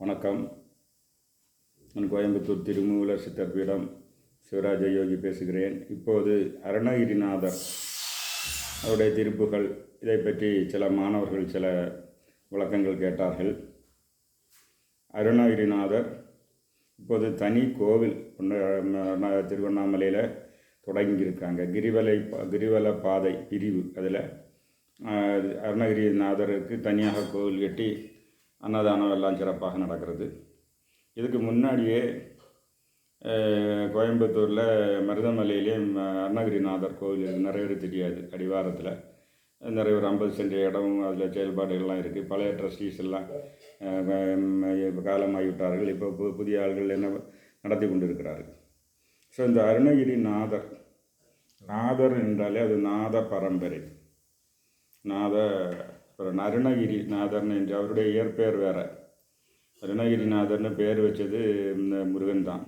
வணக்கம். நான் கோயம்புத்தூர் திருமூலர் சித்தர் பீடம் சிவராஜ யோகி பேசுகிறேன். இப்போது அருணகிரிநாதர் அவருடைய திருப்புகள் இதை பற்றி சில மாணவர்கள் சில விளக்கங்கள் கேட்டார்கள். அருணகிரிநாதர் இப்போது தனி கோவில் ஒன்று திருவண்ணாமலையில் தொடங்கியிருக்காங்க. கிரிவலை பா- கிரிவல பாதை பிரிவு அதில். அருணகிரிநாதருக்கு தனியாக கோவில் கட்டி அன்னதானம் எல்லாம் சிறப்பாக நடக்கிறது. இதுக்கு முன்னாடியே கோயம்புத்தூரில் மருதமலையிலேயும் ம- அருணகிரிநாதர் கோவில் இருக்கு. நிறைய தெரியாது அடிவாரத்தில். நிறைய ஒரு ஐம்பது சென்ட் இடமும் அதில் செயல்பாடுகள்லாம் இருக்குது பழைய ட்ரஸ்டீஸ் எல்லாம் காலமாகிவிட்டார்கள். இப்போ பு- புதிய ஆள்கள் என்ன நடத்தி கொண்டிருக்கிறார்கள். ஸோ இந்த அருணகிரிநாதர் நாதர் என்றாலே அது நாத பரம்பரை நாத அப்புறம் அருணகிரி நாதர்னு என்று அவருடைய இயற்பெயர் வேற. அருணகிரிநாதர்னு பேர் வச்சது இந்த முருகன் தான்.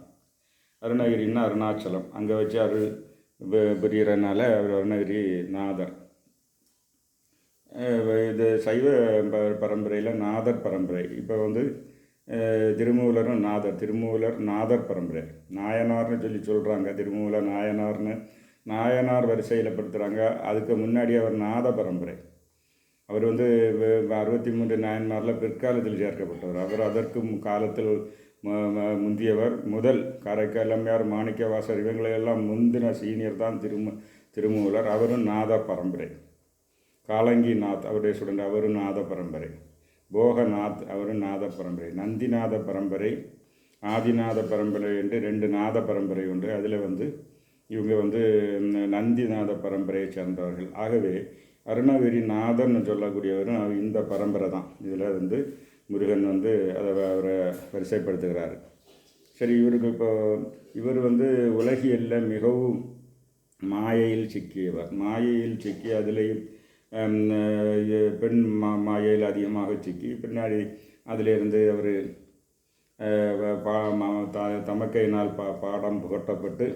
அருணகிரின்னா அருணாச்சலம். அங்கே வச்சு அருள் பெ- அவர் அருணகிரி நாதர் இது சைவ ப- பரம்பரையில் நாதர் பரம்பரை. இப்போ வந்து திருமூலரும் நாதர். திருமூலர் நாதர் பரம்பரை. நாயனார்னு சொல்லி சொல்கிறாங்க திருமூலர் நாயனார்னு. நாயனார் வரிசையில் படுத்துகிறாங்க அதுக்கு முன்னாடி அவர் நாத பரம்பரை. அவர் வந்து அறுபத்தி மூன்று நாயன்மாரில் பிற்காலத்தில் சேர்க்கப்பட்டவர். அவர் அதற்கும் காலத்தில் முந்தியவர். முதல் காரைக்கால் அம்மையார் மாணிக்கவாசர் இவங்களையெல்லாம் முந்தின சீனியர் தான் திருமு திருமூலர். அவரும் நாத பரம்பரை. காலங்கி நாத் அவருடைய ஸ்டூடெண்ட் அவரும் நாத பரம்பரை. போகநாத் அவரும் நாத பரம்பரை. நந்திநாத பரம்பரை ஆதிநாத பரம்பரை என்று ரெண்டு நாத பரம்பரை உண்டு அதில் வந்து இவங்க வந்து நந்திநாத பரம்பரையை சேர்ந்தவர்கள். ஆகவே அருணகிரி நாதர்னு சொல்லக்கூடியவரும் இந்த பரம்பரை தான். இதில் வந்து முருகன் வந்து அதை அவரை வரிசைப்படுத்துகிறார். சரி இவருக்கு இப்போ இவர் வந்து உலகியல்ல மிகவும் மாயையில் சிக்கியவர். மாயையில் சிக்கி அதிலேயும் பெண் மா மாயையில் அதிகமாக சிக்கி பின்னாடி அதிலிருந்து அவர் பா மா- த- தமக்கையினால் பா பாடம் புகட்டப்பட்டு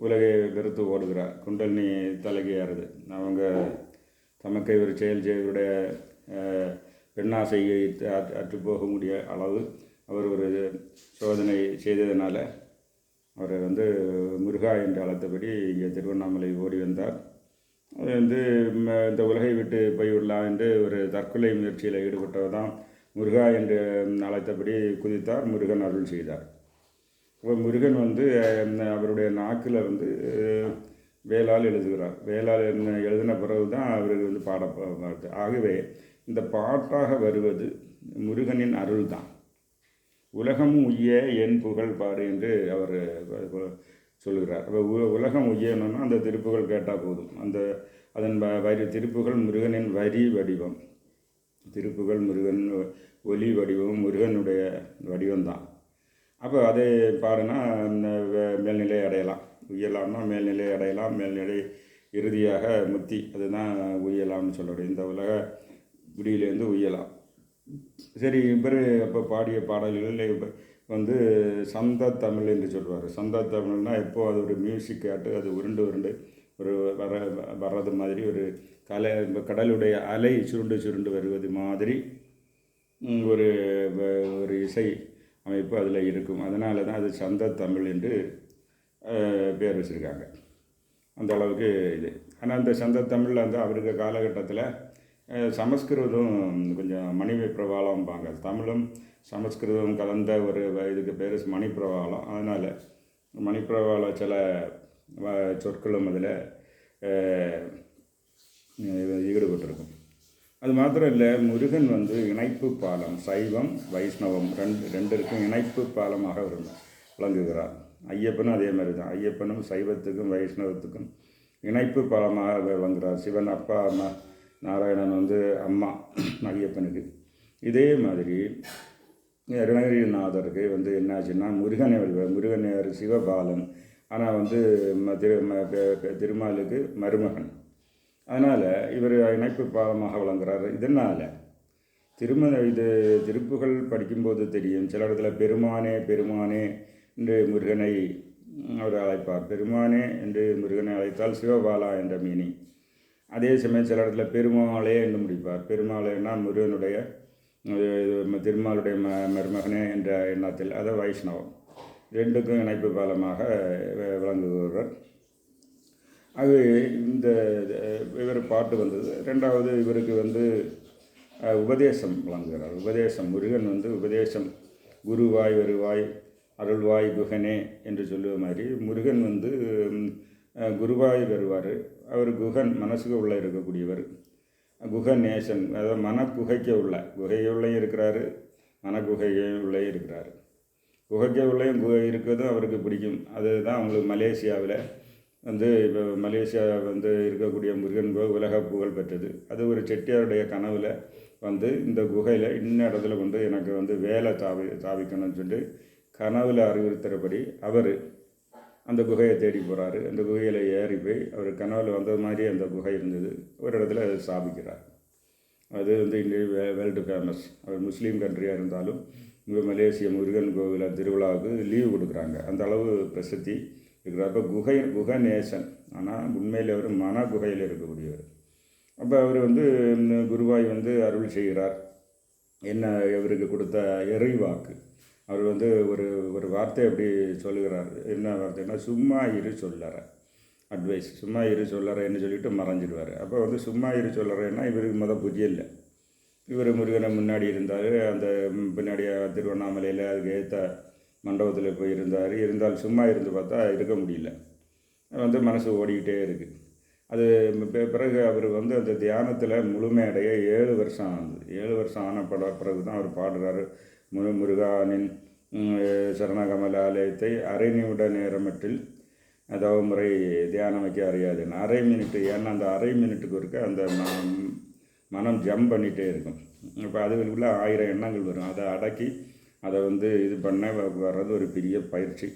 உலகை வெறுத்து ஓடுகிறார். குண்டலினி தலைகையாருது அவங்க தமக்கை ஒரு செயல் செய்வருடைய பெண்ணாசையை அற்று போகக்கூடிய போக முடிய அளவு அவர் ஒரு சோதனை செய்ததனால அவரை வந்து முருகா என்று அழைத்தபடி இங்கே திருவண்ணாமலை ஓடி வந்தார். அவர் வந்து இந்த உலகை விட்டு போய்விடலாம் என்று ஒரு தற்கொலை முயற்சியில் ஈடுபட்டவர் தான் முருகா என்று அழைத்தபடி குதித்தார் முருகன் அருள் செய்தார். இப்போ முருகன் வந்து அவருடைய நாக்கில் வந்து வேளால் எழுதுகிறார். வேளால் என்ன எழுதின பிறகு தான் அவருக்கு வந்து பாட வருது. ஆகவே இந்த பாட்டாக வருவது முருகனின் அருள் தான் உலகமும் உய்ய என் புகழ் பாடு என்று அவர் சொல்கிறார் அப்போ உ உலகம் உய்யணும்னா அந்த திருப்புகள் கேட்டால் போதும். அந்த அதன் வ- வரி திருப்புகள் முருகனின் வரி வடிவம். திருப்புகள் முருகன் ஒலி வடிவம் முருகனுடைய வடிவம்தான். அப்போ அதை பாருன்னா வே- மேல்நிலை அடையலாம். உயலாம்னா மேல்நிலை அடையலாம். மேல்நிலை இறுதியாக முத்தி. அதுதான் உயலாம்னு சொல்லுறது இந்த உலக குடியிலேருந்து உயலாம் சரி இவர் அப்போ பாடிய பாடல்களில் வந்து சந்த தமிழ் என்று சொல்வார் சந்த தமிழ்னா எப்போது அது ஒரு மியூசிக் ஆட்டு அது உருண்டு உருண்டு ஒரு வர வர்றது மாதிரி ஒரு கலை கடலுடைய அலை சுருண்டு சுருண்டு வருவது மாதிரி ஒரு வ- ஒரு இசை அமைப்பு அதில் இருக்கும். அதனால தான் அது சந்த தமிழ் என்று பேர் வச்சுருக்காங்க. அந்த அளவுக்கு இது. ஆனால் அந்த சந்த தமிழில் வந்து அவருக்கு காலகட்டத்தில் சமஸ்கிருதம் கொஞ்சம் மணிமை பிரபாலம்பாங்க தமிழும் சமஸ்கிருதம் கலந்த ஒரு வ- இதுக்கு பேர் மணிப்பிரபாலம் அதனால் மணிப்பிரவாள சில வ- சொற்களும் அதில் ஈடுபட்டிருக்கும். அது மாத்திரம் இல்லை முருகன் வந்து இணைப்பு பாலம் சைவம் வைஷ்ணவம் ரெண்டு ரெண்டிற்கும் இணைப்பு பாலமாக விளங்குகிறார். ஐயப்பனும் அதே மாதிரி தான். ஐயப்பனும் சைவத்துக்கும் வைஷ்ணவத்துக்கும் இணைப்பு பாலமாக விளங்குகிறார் சிவன் அப்பா அம்மா நாராயணன் வந்து அம்மா ஐயப்பனுக்கு. இதே மாதிரி அருணகிரிநாதருக்கு வந்து என்னாச்சுன்னா முருகனை வடிவ- முருகன் சிவபாலன் ஆனால் வந்து ம- திரு பெ- திருமாலுக்கு மருமகன். அதனால் இவர் இணைப்பு பாலமாக விளங்குறாரு இதனால் திருமண இது திருப்புகள் படிக்கும்போது தெரியும். சில இடத்துல பெருமானே பெருமானே என்று முருகனை அவர் அழைப்பார். பெருமானே என்று முருகனை அழைத்தால் சிவபாலா என்ற மீனிங் அதே சமயம் சில இடத்துல பெருமாளே என்று முடிப்பார். பெருமாளேன்னா முருகனுடைய திருமாலுடைய ம மருமகனே என்ற எண்ணத்தில் அதை வைஷ்ணவம். ரெண்டுக்கும் இணைப்பு பாலமாக விளங்குகிறார் விளங்குகிறவர் அது இந்த இவர் பாட்டு வந்தது. ரெண்டாவது இவருக்கு வந்து உபதேசம் வழங்குகிறார் உபதேசம் முருகன் வந்து உபதேசம். குருவாய் வருவாய் அருள்வாய் குகனே என்று சொல்லுவ மாதிரி முருகன் வந்து குருவாய் வருவார். அவர் குகன் மனசுக்கு உள்ளே இருக்கக்கூடியவர். குக நேசன் அதாவது மனக்குகைக்க உள்ள. குகையுள்ளே இருக்கிறாரு மனக்குகையும் உள்ளே இருக்கிறார். குகைக்க உள்ளேயும் குகை இருக்கிறதும் அவருக்கு பிடிக்கும். அதுதான் அவங்களுக்கு மலேசியாவில் வந்து இப்போ மலேசியா வந்து இருக்கக்கூடிய முருகன் கோவில் உலக புகழ் பெற்றது. அது ஒரு செட்டியாருடைய கனவில் வந்து இந்த குகையில் இன்ன இடத்துல கொண்டு எனக்கு வந்து வேலை தாவி தாவிக்கணும்னு சொல்லிட்டு கனவில் அறிவுறுத்துகிறபடி அவர் அந்த குகையை தேடி போகிறாரு அந்த குகையில் ஏறி போய் அவர் கனவில் வந்தது மாதிரி அந்த குகை இருந்தது. ஒரு இடத்துல அதை ஸ்தாபிக்கிறார். அது வந்து இங்கே வே வேர்ல்டு ஃபேமஸ் அவர் முஸ்லீம் கண்ட்ரியாக இருந்தாலும் இங்கே மலேசிய முருகன் கோவில் திருவிழாவுக்கு லீவு கொடுக்குறாங்க. அந்த அளவு பிரசித்தி இருக்கிறப்ப குகை குகை நேசன். ஆனால் உண்மையில் அவர் மன குகையில் இருக்கக்கூடியவர். அப்போ அவர் வந்து குருவாய் வந்து அருள் செய்கிறார். என்ன இவருக்கு கொடுத்த இறைவாக்கு அவர் வந்து ஒரு ஒரு வார்த்தை அப்படி சொல்லுகிறார். என்ன வார்த்தைன்னா சும்மா இரு சொல்லற அட்வைஸ் சும்மா இரு சொல்லறேன்னு சொல்லிட்டு மறைஞ்சிடுவார். அப்போ வந்து சும்மா இரு சொல்லறேன்னா இவருக்கு மொதல் புரியல இவர் முருகனை முன்னாடி இருந்தார். அந்த பின்னாடி திருவண்ணாமலையில் அதுக்கு ஏற்ற மண்டபத்தில் போய் இருந்தார் இருந்தால் சும்மா இருந்து பார்த்தா இருக்க முடியல. வந்து மனசு ஓடிக்கிட்டே இருக்குது அது பிறகு அவர் வந்து அந்த தியானத்தில் முழுமையடைய ஏழு வருஷம் ஆகுது ஏழு வருஷம் ஆன பட பிறகு தான் அவர் பாடுறாரு. முருகானின் சரணகமலாலயத்தை ஆலயத்தை அரை நிமிட நேரமட்டில் அதாவது முறை தியானம் வைக்க அறியாது அரை மினிட்டு ஏன்னா அந்த அரை மினிட்டுக்கு ஒருக்க அந்த மனம் ஜம்ப் பண்ணிகிட்டே இருக்கும். இப்போ அதுக்குள்ள ஆயிரம் எண்ணங்கள் வரும். அதை அடக்கி அதை வந்து இது பண்ண வர்றது ஒரு பெரிய பயிற்சி.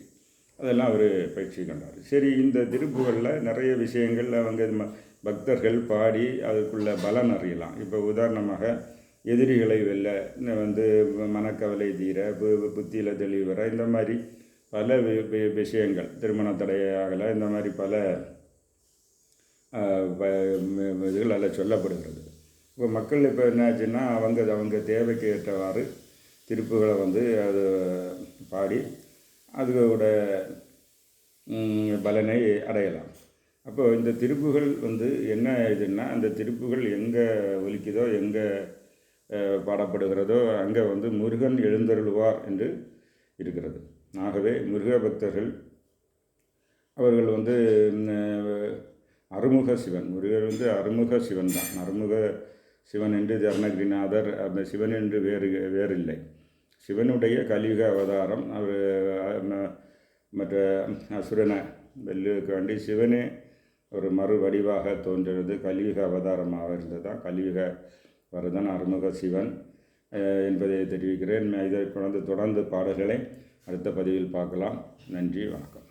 அதெல்லாம் அவர் பயிற்சி கண்டார். சரி இந்த திருப்புகளில் நிறைய விஷயங்கள் அவங்க ம- பக்தர்கள் பாடி அதுக்குள்ள பலன் அறியலாம். இப்போ உதாரணமாக எதிரிகளை வெல்ல இன்னும் வந்து மனக்கவலை தீர பு- புத்தியில் தெளிவு வர இந்த மாதிரி பல வி- விஷயங்கள் திருமண தடையாகலை இந்த மாதிரி பல ஆஹ், சொல்லப்படுகிறது. இப்போ மக்கள் இப்போ என்னாச்சுன்னா அவங்க அவங்க தேவைக்கு ஏற்றவாறு திருப்புகளை வந்து அது பாடி அதோட பலனை அடையலாம். அப்போது இந்த திருப்புகள் வந்து என்ன இதுன்னா அந்த திருப்புகள் எங்கே ஒலிக்குதோ எங்கே பாடப்படுகிறதோ அங்கே வந்து முருகன் எழுந்தருள்வார் என்று இருக்கிறது. ஆகவே முருக பக்தர்கள் அவர்கள் வந்து அருமுக சிவன். முருகர் வந்து அருமுக சிவன் தான். அருமுக சிவன் என்று தருணகிரிநாதர் அந்த சிவன் என்று வேறு வேறில்லை. சிவனுடைய கலியுக அவதாரம் அவர் மற்ற அசுரனை வெல்லுக்காண்டி சிவனே ஒரு மறு வடிவாக தோன்றினது கலியுக அவதாரமாக இருந்ததா கலியுக வரதன் அருமுக சிவன் என்பதை தெரிவிக்கிறேன். இதை தொடர்ந்து தொடர்ந்து பாடல்களை அடுத்த பதிவில் பார்க்கலாம். நன்றி வணக்கம்.